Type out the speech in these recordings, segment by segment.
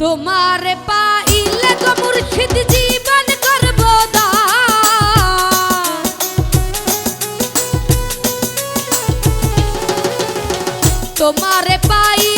তোমার পাইলে গো মুর্শিদ জীবন করব। তোমার পাইলে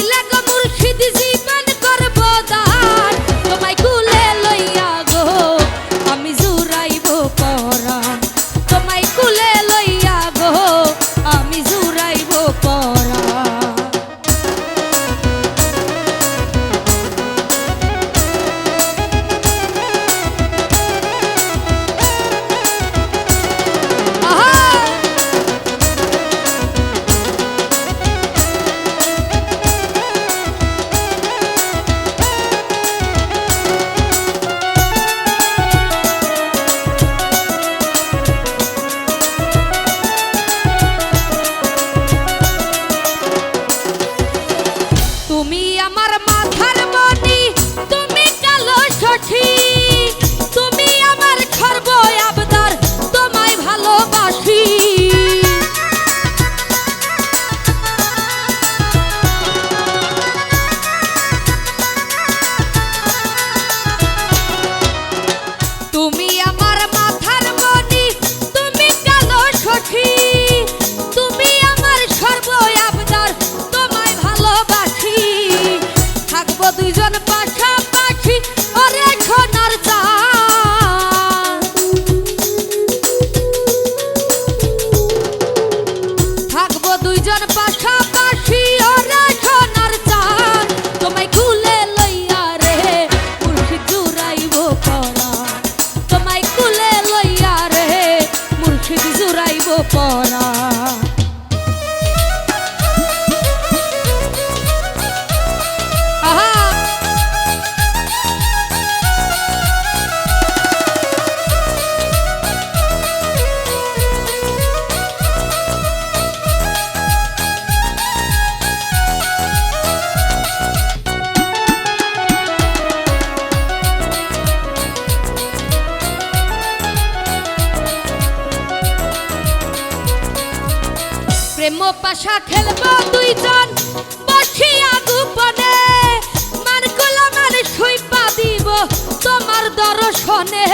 থাকব দুইজন পাশাপাশি ওরে সোনার থাকব দুইজন পাশাপাশি ওরে সোনার চাঁদ। তোমায় কুলে লইয়া রে, মুর্শিদ জুড়াইব পড়া তোমায় কুলে লইয়া রে, মুর্শিদ জুড়াইব পড়া প্রেম পাশা খেলব দুইজন। বসিয়া গোপনে। মার কোলা মান সুইপা দিব তোমার দর্শনে।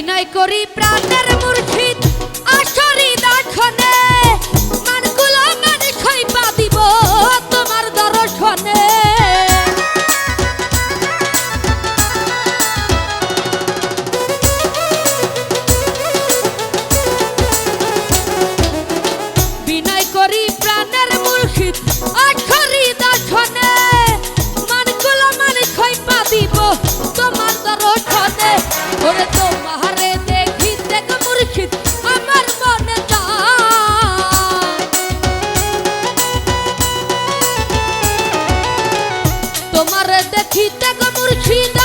বিনয় করি প্রাণের মুর্শিদ আসরি দাখনে মানগুলো মানে তোমার দর্শনে। করি প্রাণের আসরি দেখিতে গো মুর্শিদ